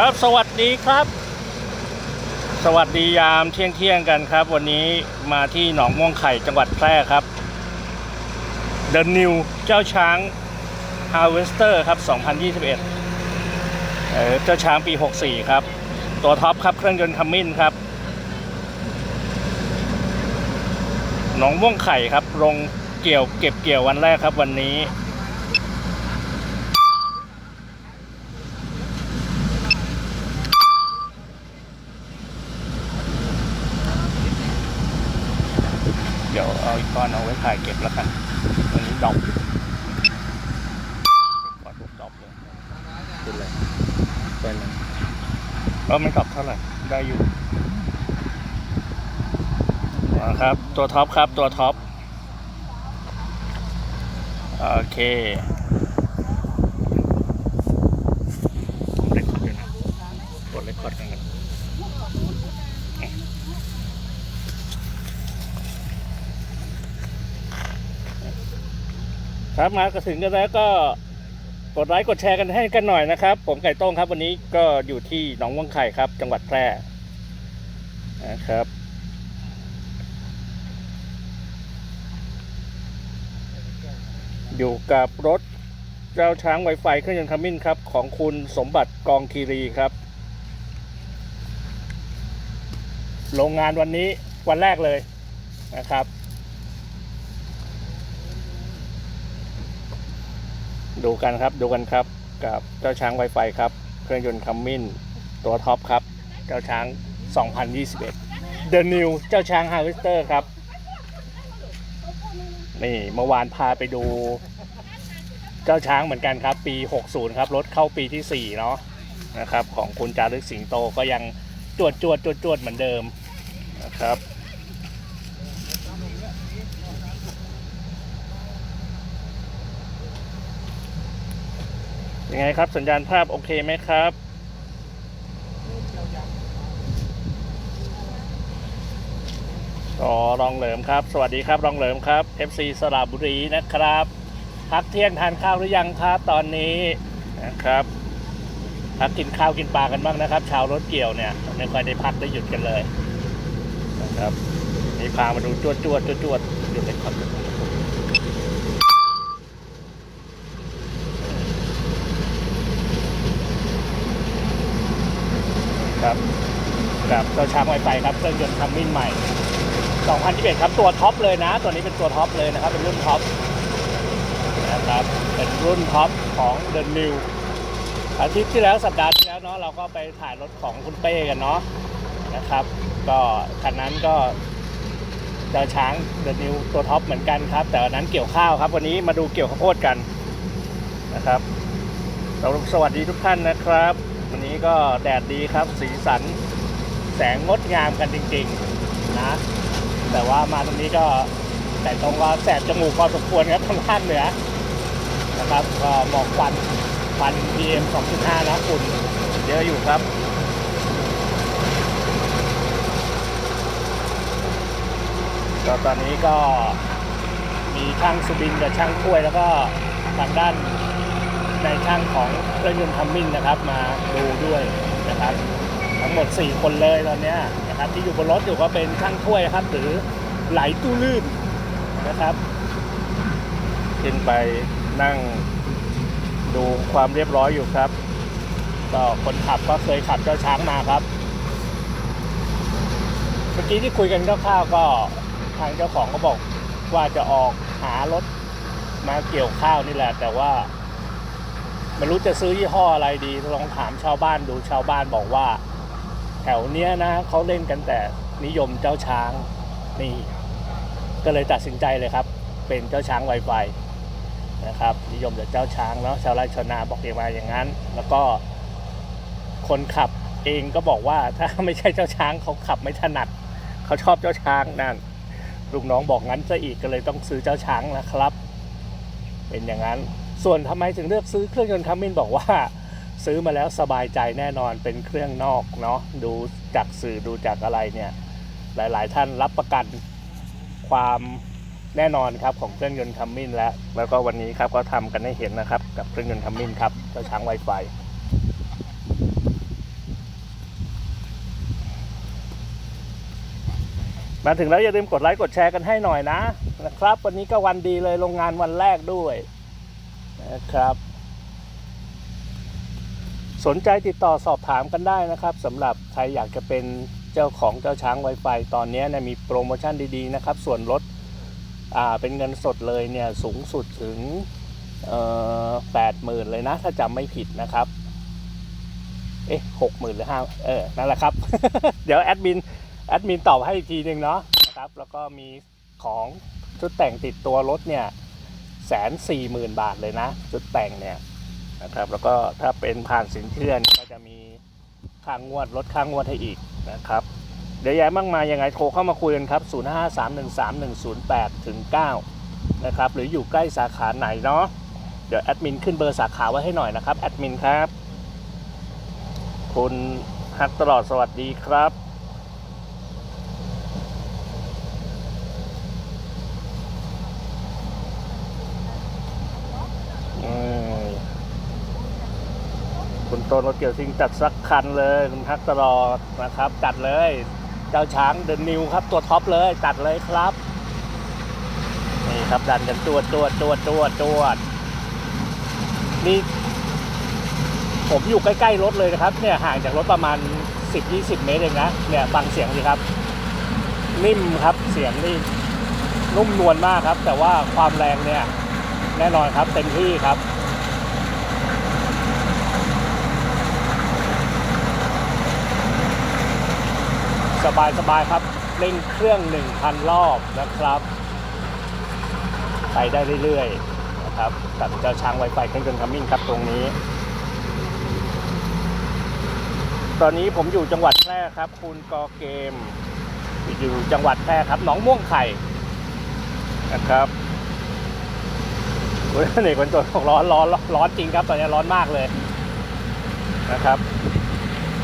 ครับ สวัสดีครับ สวัสดียามเที่ยงเที่ยงๆกันครับ วันนี้มาที่หนองม่วงไข่จังหวัดแพร่ครับ The New เจ้าช้าง Harvester ครับ 2021เออเจ้าช้างปี 64 ครับ ตัวท็อปครับ เครื่องยนต์คัมมินครับ หนองม่วงไข่ครับลงเกี่ยวเก็บเกี่ยววันแรกครับวันนี้ เดี๋ยวเอาอีกก้อนเอาไว้ถ่ายเก็บแล้วกันวันนี้ดอกก้อนดอกเลยเป็นไรเป็นไรเออมันดอกเท่าไหร่ได้อยู่ครับตัวท็อปครับตัวท็อปโอเคเรคคอร์ดด้วยนะกดเรคคอร์ดกันกัน ครับมากระถึงกันแล้วก็กดไลค์กดแชร์กันให้กันหน่อยนะครับ ผมไก่โต้งครับวันนี้ก็อยู่ที่หนองวังไข่ครับ จังหวัดแพร่นะครับอยู่กับรถเจ้าช้างไวไฟเครื่องยนต์คัมมินครับ ของคุณสมบัติกองคีรีครับ โรงงานวันนี้วันแรกเลยนะครับ ดูกันครับดูกันครับกับเจ้าช้างไวไฟครับ เครื่องยนต์คัมมินตัวท็อปครับ เจ้าช้าง 2021 The New เจ้าช้าง Harvester ครับ นี่เมื่อวานพาไปดู เจ้าช้างเหมือนกันครับ ปี 60 ครับ รถเข้าปีที่ 4 เนาะนะครับ ของคุณจารึกสิงโตก็ยังจวดจวดจวดจวดเหมือนเดิมนะครับ ยังไงครับ สัญญาณภาพโอเคไหมครับอ๋อรองเหลิมครับ สวัสดีครับรองเหลิมครับ FC สระบุรีนะครับพักเที่ยงทานข้าวหรือยังครับตอนนี้นะครับพักกินข้าวกินปลากันบ้างนะครับ ชาวรถเกี่ยวเนี่ยไม่ค่อยได้พักได้หยุดกันเลยนะครับนี่พามาดูจวดจวดจวดจวดหยุดเลยครับครับ กับเจ้าช้างไวไฟครับเครื่องยนต์คัมมินใหม่ 2021 ครับตัวท็อปเลยนะ ตัวนี้เป็นตัวท็อปเลยนะครับ เป็นรุ่นท็อปนะครับ เป็นรุ่นท็อปของ The New อาทิตย์ที่แล้วสัปดาห์ที่แล้วเนาะเราก็ไปถ่ายรถของคุณเป้กันเนาะนะครับ ก็คันนั้นก็เจ้าช้าง The New ตัวท็อปเหมือนกันครับ แต่วันนั้นเกี่ยวข้าวครับ วันนี้มาดูเกี่ยวข้าวโพดกันนะครับเราสวัสดีทุกท่านนะครับ วันนี้ก็แดดดีครับ สีสัน แสงงดงามกันจริงๆนะ แต่ว่ามาตรงนี้ก็แต่ตรงก็แสบจมูกพอสมควรครับทางภาคเหนือนะครับก็หมอกควันควัน PM 2.5 นะฝุ่นเยอะอยู่ครับก็ตอนนี้ก็มีช่างสุบินกับช่างถ้วย แล้วก็ทางด้านในช่างของเครื่องยนต์ทัมมินนะครับ มาดูด้วยนะครับ ทั้งหมด 4 คนเลยตอนนี้นะครับที่อยู่บนรถอยู่ก็เป็นช่างถ้วยครับ หรือไหลตู้ลื่นนะครับ ขึ้นไปนั่งดูความเรียบร้อยอยู่ครับ ก็คนขับก็เคยขับเจ้าช้างมาครับ เมื่อกี้ที่คุยกันคร่าวๆก็ทางเจ้าของก็บอกว่าจะออกหารถมาเกี่ยวข้าวนี่แหละ แต่ว่าไม่รู้จะซื้อยี่ห้ออะไรดีลองถามชาวบ้านดูชาวบ้านบอกว่า แถวเนี้ยนะเขาเล่นกันแต่นิยมเจ้าช้างนี่ ก็เลยตัดสินใจเลยครับ เป็นเจ้าช้างไวไฟนะครับนิยมแต่เจ้าช้างเนาะชาวไร่ชาวนาบอกเองมาอย่างนั้น แล้วก็คนขับเองก็บอกว่าถ้าไม่ใช่เจ้าช้างเขาขับไม่ถนัดเขาชอบเจ้าช้างนั่นลูกน้องบอกงั้นซะอีกก็เลยต้องซื้อเจ้าช้างนะครับ เป็นอย่างนั้น ส่วนทำไมถึงเลือกซื้อเครื่องยนต์คัมมินบอกว่า ซื้อมาแล้วสบายใจแน่นอนเป็นเครื่องนอกเนาะดูจากสื่อดูจากอะไรเนี่ย หลายๆ ท่านรับประกันความแน่นอนครับของเครื่องยนต์คัมมินแล้ว แล้วก็วันนี้ครับก็ทำกันให้เห็นนะครับ กับเครื่องยนต์คัมมินครับเจ้าช้างไวไฟมาถึงแล้วอย่าลืมกดไลค์กดแชร์กันให้หน่อยนะนะครับ วันนี้ก็วันดีเลยโรงงานวันแรกด้วยนะครับ สนใจติดต่อสอบถามกันได้นะครับสำหรับใครอยากจะเป็นเจ้าของเจ้าช้าง Wi-Fi ตอนนี้เนี่ยมีโปรโมชั่นดีๆนะครับส่วนลดเป็นเงินสดเลยเนี่ยสูงสุดถึงแปดหมื่นเลยนะ ถ้าจำไม่ผิดนะครับ เอ๊ะหกหมื่นหรือห้าเออ นั่นแหละครับ เดี๋ยวแอดมินแอดมินตอบให้อีกทีหนึ่งเนาะนะครับ แล้วก็มีของชุดแต่งติดตัวรถเนี่ยแสนสี่หมื่นบาทเลยนะ ชุดแต่งเนี่ย นะครับ แล้วก็ถ้าเป็นผ่านสินเชื่อก็จะมีค่างวดลดค่างวดให้อีกนะครับเดี๋ยวย้ายมากมายยังไงโทรเข้ามาคุยกันครับ 0 5 3 1 3 1 0 8ถึง9นะครับหรืออยู่ใกล้สาขาไหนเนาะเดี๋ยวแอดมินขึ้นเบอร์สาขาไว้ให้หน่อยนะครับแอดมินครับ คุณฮักตลอดสวัสดีครับ อืมคุณโต นรถเกี่ยวซิงจัดสักคันเลยคุณฮักตลอดนะครับจัดเลย เจ้าช้างเดนนิวครับตัวท็อปเลยจัดเลยครับนี่ครับดันกันตัวตัวตัวตัวตัวนี่ผมอยู่ใกล้ๆรถเลยนะครับ เนี่ยห่างจากรถประมาณ 10-20 เมตรเองนะเนี่ยฟังเสียงสิครับ นิ่มครับเสียงนี่นุ่มนวลมากครับ แต่ว่าความแรงเนี่ยแน่นอนครับเต็มที่ครับ สบายสบายครับเร่งเครื่อง 1,000 รอบนะครับ ไปได้เรื่อยๆนะครับกับเจ้าช้างไวไฟเครื่องยนต์คัมมิ่งครับตรงนี้ ตอนนี้ผมอยู่จังหวัดแพร่ครับคุณกอเกม อยู่จังหวัดแพร่ครับหนองม่วงไข่นะครับโอ้ยนี่คนตัวบอกร้อนร้อนร้อนจริงครับ ตอนนี้ร้อนมากเลยนะครับ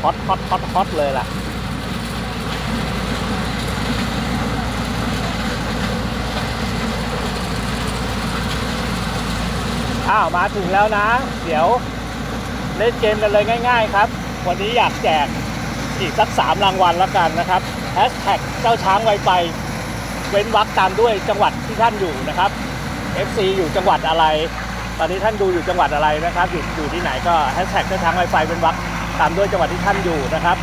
ฮอตฮอตฮอตฮอตเลยล่ะ อ้าวมาถึงแล้วนะ เดี๋ยวเล่นเกมกันเลยง่าย ๆ ครับ วันนี้อยากแจกอีกสักสามรางวัลแล้วกันนะครับแฮชแท็กเจ้าช้างไวไฟเว้นวรรคตามด้วยจังหวัดที่ท่านอยู่นะครับ FC อยู่จังหวัดอะไร ตอนนี้ท่านดูอยู่จังหวัดอะไรนะครับ อยู่อยู่ที่ไหนก็แฮชแท็กเจ้าช้างไวไฟเว้นวรรคตามด้วยจังหวัดที่ท่านอยู่นะครับ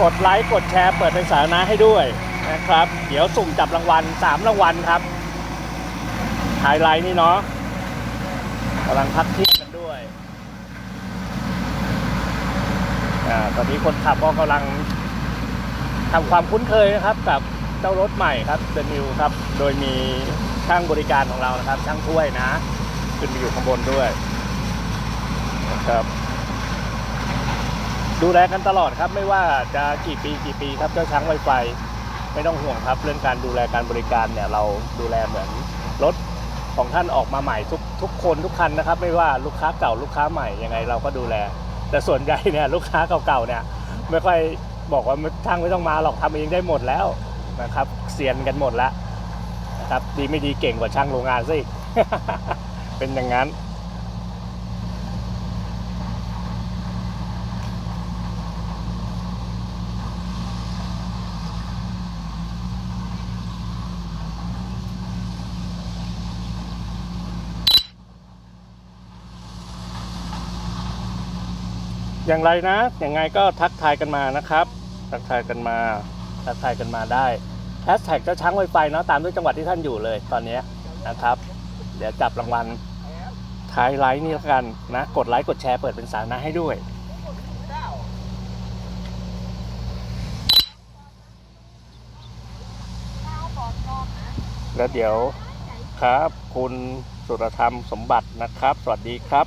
กดไลค์กดแชร์เปิดเป็นสาธารณะให้ด้วยนะครับ เดี๋ยวสุ่มจับรางวัลสามรางวัลครับไฮไลท์นี่เนาะ กำลังพักเที่ยงกันด้วยอ่าตอนนี้คนขับก็กำลังทำความคุ้นเคยนะครับกับเจ้ารถใหม่ครับ The New ครับ โดยมีช่างบริการของเรานะครับ ช่างถ้วยนะขึ้นไปอยู่ข้างบนด้วยนะครับ ดูแลกันตลอดครับ ไม่ว่าจะกี่ปีกี่ปีครับเจ้าช้างไวไฟไม่ต้องห่วงครับ เรื่องการดูแลการบริการเนี่ย เราดูแลเหมือนรถ ของท่านออกมาใหม่ทุกทุกคนทุกคันนะครับ ไม่ว่าลูกค้าเก่าลูกค้าใหม่ยังไงเราก็ดูแล แต่ส่วนใหญ่เนี่ยลูกค้าเก่าๆเนี่ยไม่ค่อยบอกว่าช่างไม่ต้องมาหรอกทำเองได้หมดแล้วนะครับเซียนกันหมดแล้วนะครับดีไม่ดีเก่งกว่าช่างโรงงานซะอีกเป็นอย่างนั้น อย่างไรนะอย่างไงก็ทักทายกันมานะครับ ทักทายกันมา ทักทายกันมาได้แฮชแท็กเจ้าช้างไวไฟเนาะตามด้วยจังหวัดที่ท่านอยู่เลยตอนนี้นะครับ เดี๋ยวจับรางวัลท้ายไลฟ์นี่ล้วกันนะ กดไลค์กดแชร์เปิดเป็นสาธารณะให้ด้วยแล้วเดี๋ยวครับ คุณสุรธรรมสมบัตินะครับ สวัสดีครับ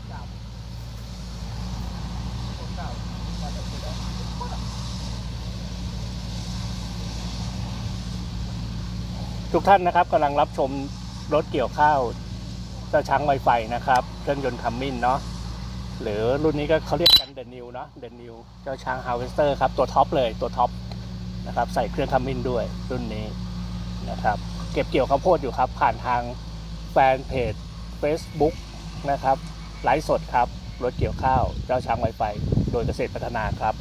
ทุกท่านนะครับกำลังรับชมรถเกี่ยวข้าวเจ้าช้างไวไฟนะครับเครื่องยนต์คัมมินเนาะหรือรุ่นนี้ก็เขาเรียกกันเด e n นิวเนาะเด e n นิวเจ้าช้างฮาวเวสเตอร์ครับตัวท็อปเลยตัวท็อปนะครับใส่เครื่องคัมมินด้วยรุ่นนี้นะครับ เก็บเกี่ยวข้าวโพดอยู่ครับ ผ่านทางแฟนเพจ Facebook นะครับไลฟ์สดครับรถเกี่ยวข้าวเจ้าช้างไวไฟโดยเกษตรพัฒนาครับ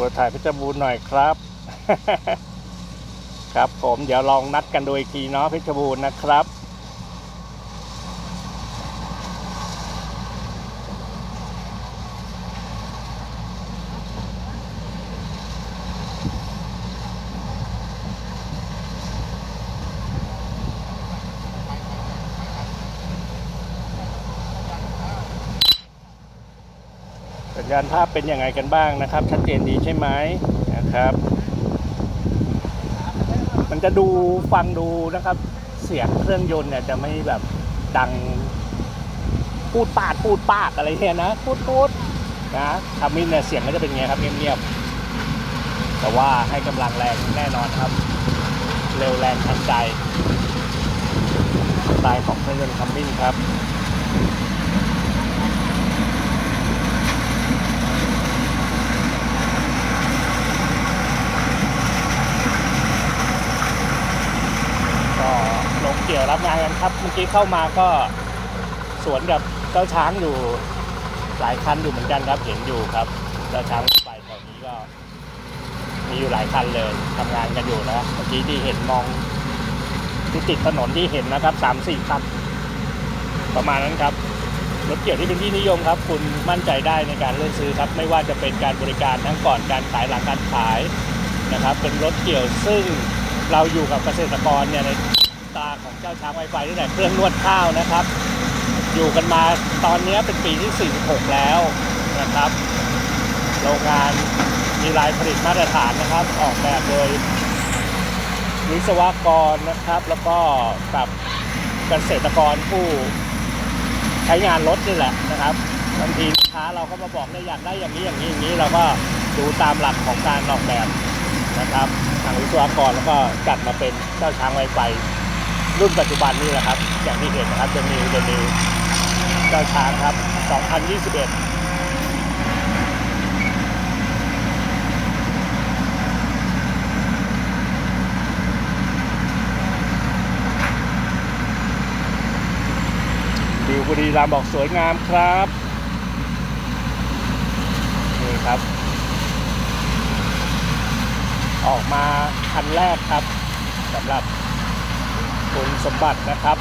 ครัวถ่ายเพชรบูรณ์หน่อยครับ ครับผมเดี๋ยวลองนัดกันดูอีกทีเนาะเพชรบูรณ์นะครับ สัญญาณภาพเป็นยังไงกันบ้างนะครับ ชัดเจนดีใช่ไหมนะครับ มันจะดูฟังดูนะครับ เสียงเครื่องยนต์เนี่ยจะไม่แบบดังพูดปาดพูดปากอะไรเนี่ยนะพูดพูดนะทามินเนี่ยเสียงก็จะเป็นไงครับเงียบๆแต่ว่าให้กำลังแรงแน่นอนครับ เร็วแรงทันใจสไตล์ของเครื่องยนต์คัมมินครับ ก็ลงเกี่ยวรับงานกันครับ เมื่อกี้เข้ามาก็สวนกับเจ้าช้างอยู่หลายคันอยู่เหมือนกันครับ เห็นอยู่ครับ เจ้าช้างไปแถวนี้ก็ มีอยู่หลายคันเลยทำงานกันอยู่นะเมื่อกี้ที่เห็นมองที่ติดถนนที่เห็นนะครับสามสี่คันประมาณนั้นครับรถเกี่ยวที่เป็นที่นิยมครับ คุณมั่นใจได้ในการเลือกซื้อครับ ไม่ว่าจะเป็นการบริการทั้งก่อนการขายหลังการขายนะครับ เป็นรถเกี่ยวซึ่งเราอยู่กับเกษตรกรเนี่ยใน ของเจ้าช้างไวไฟตั้งแต่เครื่องนวดข้าวนะครับ อยู่กันมาตอนนี้เป็นปีที่ 46 แล้วนะครับโรงงานมีลายผลิตมาตรฐานนะครับ ออกแบบโดยวิศวกรนะครับ แล้วก็กับเกษตรกรผู้ใช้งานรถนี่แหละนะครับบางทีลูกค้าเราก็มาบอกได้อยากได้อย่างนี้อย่างนี้อย่างนี้เราก็ดูตามหลักของการออกแบบนะครับ ทางวิศวกรแล้วก็จัดมาเป็นเจ้าช้างไวไฟ รุ่นปัจจุบันนี่แหละครับ อย่างที่เห็นนะครับเจะมีจะมีเจ้าช้างครับ 2021วิวบุรีรัมบอกสวยงามครับนี่ครับ ออกมาคันแรกครับสำหรับ คุณสมบัตินะครับ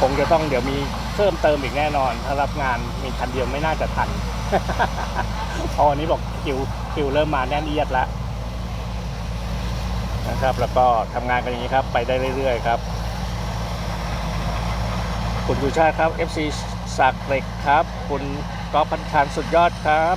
คงจะต้องเดี๋ยวมีเพิ่มเติมอีกแน่นอน ถ้ารับงานมีคันเดียวไม่น่าจะทันเพราะวันนี้บอกคิวคิวเริ่มมาแน่นเอียดแล้วนะครับ แล้วก็ทำงานกันอย่างนี้ครับ ไปได้เรื่อยๆครับ คุณดูชาติครับ FC สักเหล็กครับ คุณกอล์ฟพันชานสุดยอดครับ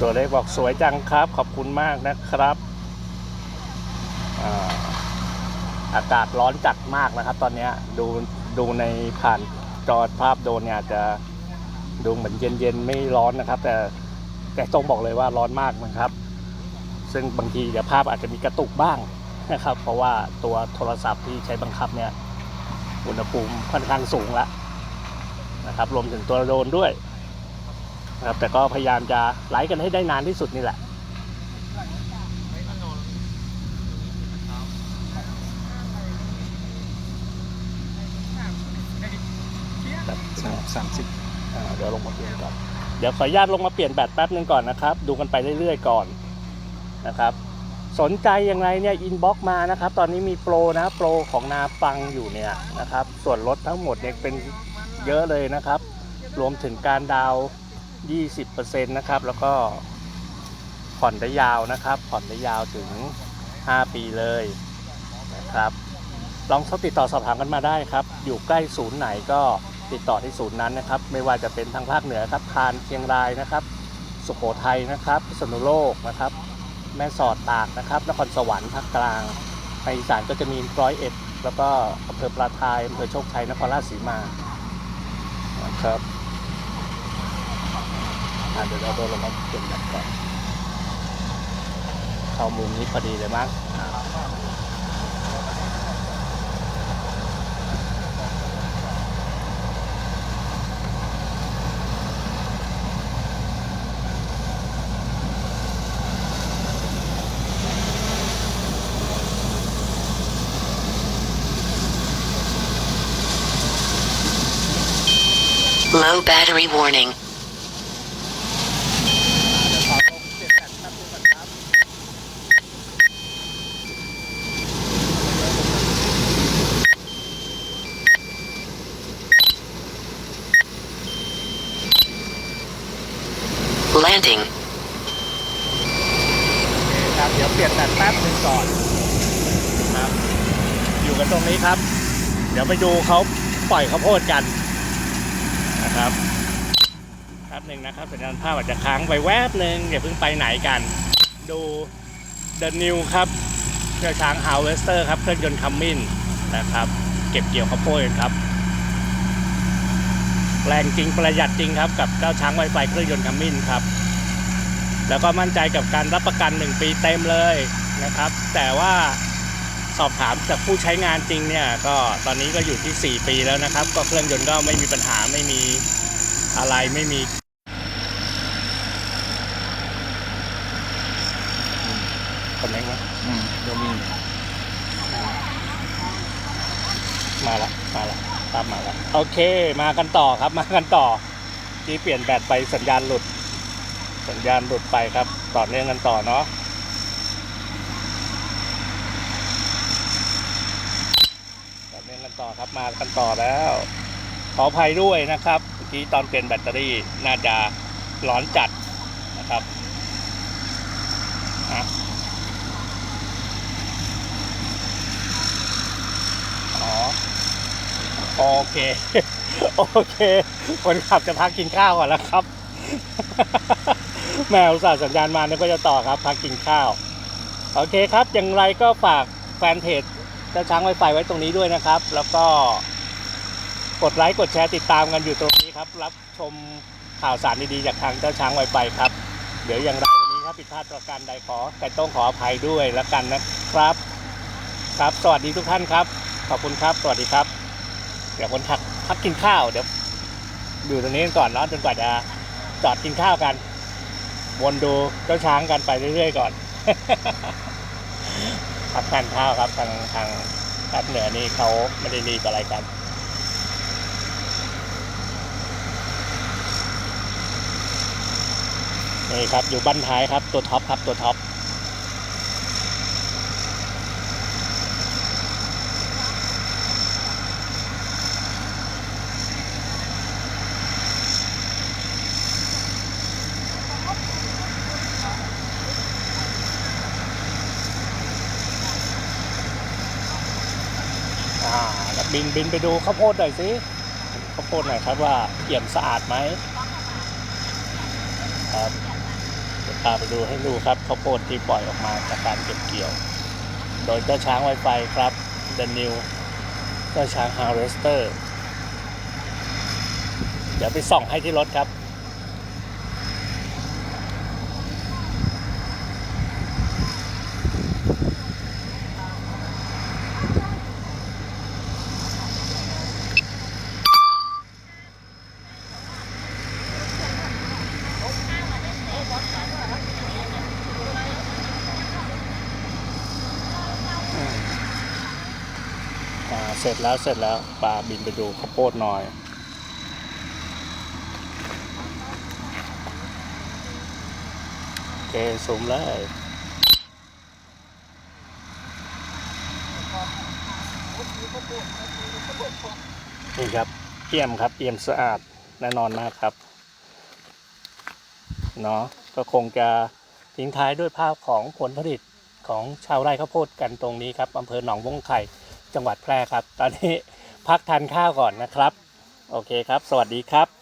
ตัวเล็กบอกสวยจังครับ ขอบคุณมากนะครับอากาศร้อนจัดมากนะครับ ตอนนี้ดูดูในผ่านจอภาพโดรนเนี่ยจะดูเหมือนเย็นๆไม่ร้อนนะครับ แต่แต่ต้องบอกเลยว่าร้อนมากนะครับ ซึ่งบางทีเดี๋ยวภาพอาจจะมีกระตุกบ้างนะครับ เพราะว่าตัวโทรศัพท์ที่ใช้บังคับเนี่ยอุณหภูมิค่อนข้างสูงแล้วนะครับ รวมถึงตัวโดรนด้วย นะครับแต่ก็พยายามจะไลฟ์กันให้ได้นานที่สุดนี่แหละสามสามสิบอ่าเดี๋ยวลงมาเปลี่ยนก่อนเดี๋ยวขออนุญาตลงมาเปลี่ยนแบตแป๊บนึงก่อนนะครับ ดูกันไปเรื่อยๆก่อนนะครับ สนใจอย่างไรเนี่ยอินบ็อกมานะครับ ตอนนี้มีโปรนะโปรของนาปังอยู่เนี่ยนะครับ ส่วนลดทั้งหมดเนี่ยเป็นเยอะเลยนะครับ รวมถึงการดาวน์ 20%นะครับ แล้วก็ผ่อนได้ยาวนะครับ ผ่อนได้ยาวถึง 5 ปีเลยนะครับ ลองติดต่อสอบถามกันมาได้ครับ อยู่ใกล้ศูนย์ไหนก็ติดต่อที่ศูนย์นั้นนะครับ ไม่ว่าจะเป็นทางภาคเหนือครับพานเชียงรายนะครับ สุโขทัยนะครับพิษณุโลกนะครับ แม่สอดตากนะครับนครสวรรค์ภาคกลางภาคอีสานก็จะมีร้อยเอ็ดแล้วก็อำเภอปราทายอำเภอโชคชัยนครราชสีมานะครับ อ่ะเดี๋ยวเราตัวลงมาจุดแบบก่อน เข้ามุมนี้พอดีเลยมั้ง Low battery warning. ไปดูเขาปล่อยข้าวโพดกันนะครับแป๊บหนึ่งนะครับสัญญาณภาพอาจจะค้างไปแวบหนึ่งอย่าเพิ่งไปไหนกัน ดู The New ครับเครื่องช้าง Harvester ครับเครื่องยนต์คัมมินนะครับ เก็บเกี่ยวข้าวโพดกันครับแรงจริงประหยัดจริงครับกับเจ้าช้างไวไฟเครื่องยนต์คัมมินครับแล้วก็มั่นใจกับการรับประกัน 1 ปีเต็มเลยนะครับ แต่ว่า สอบถามจากผู้ใช้งานจริงเนี่ยก็ตอนนี้ก็อยู่ที่ 4 ปีแล้วนะครับ ก็เครื่องยนต์ก็ไม่มีปัญหาไม่มีอะไรไม่มีคนไหนวะอืมก็มีมาละมาละตามมาละโอเค มากันต่อครับมากันต่อที่เปลี่ยนแบตไปสัญญาณหลุด สัญญาณหลุดไปครับ ต่อเนื่องกันต่อเนาะต่อเนื่องกันต่อ ครับมากันต่อแล้ว ขออภัยด้วยนะครับเมื่อกี้ตอนเปลี่ยนแบตเตอรี่น่าจะร้อนจัดนะครับอ๋อโอเค โอเค คนขับจะพักกินข้าวก่อนแล้วครับ แมวสาห์สัญญาณมาเนี่ยก็จะต่อครับ พักกินข้าว โอเคครับ อย่างไรก็ฝากแฟนเพจ เจ้าช้างไวไฟไว้ตรงนี้ด้วยนะครับ แล้วก็กดไลค์กดแชร์ติดตามกันอยู่ตรงนี้ครับ รับชมข่าวสารดีๆจากทางเจ้าช้างไวไฟครับ เดี๋ยวอย่างไรวันนี้ครับผิดพลาดประการใดขอแต่ต้องขออภัยด้วยแล้วกันนะครับ ครับ สวัสดีทุกท่านครับ ขอบคุณครับ สวัสดีครับ เดี๋ยวคนพักพักกินข้าวเดี๋ยวอยู่ตรงนี้ก่อนเนาะจนกว่าจะจอดกินข้าวกัน วนดูเจ้าช้างกันไปเรื่อยๆก่อน พักทานข้าวครับทางทางภาคเหนือนี่เขาไม่ได้รีบอะไรกันนี่ครับอยู่บ้านท้ายครับตัวท็อปครับตัวท็อป บินบินไปดูข้าวโพดหน่อยสิข้าวโพดหน่อยครับว่าเอี่ยมสะอาดไหมครับเดี๋ยวพาไปดูให้ดูครับข้าวโพดที่ปล่อยออกมาจากการเก็บเกี่ยว โดยเจ้าช้างไวไฟครับเดนิวเจ้าช้างฮาร์เรสเตอร์ เดี๋ยวไปส่องให้ที่รถครับ เสร็จแล้วเสร็จแล้วปลาบินไปดูข้าวโพดหน่อย โอเคสูมเลยนี่ครับเอี่ยมครับเอี่ยมสะอาดแน่นอนมากครับเนาะก็คงจะทิ้งท้ายด้วยภาพของผลผลิตของชาวไร่ข้าวโพดกันตรงนี้ครับอำเภอหนองวงไข่ จังหวัดแพร่ครับ ตอนนี้พักทานข้าวก่อนนะครับ โอเคครับ สวัสดีครับ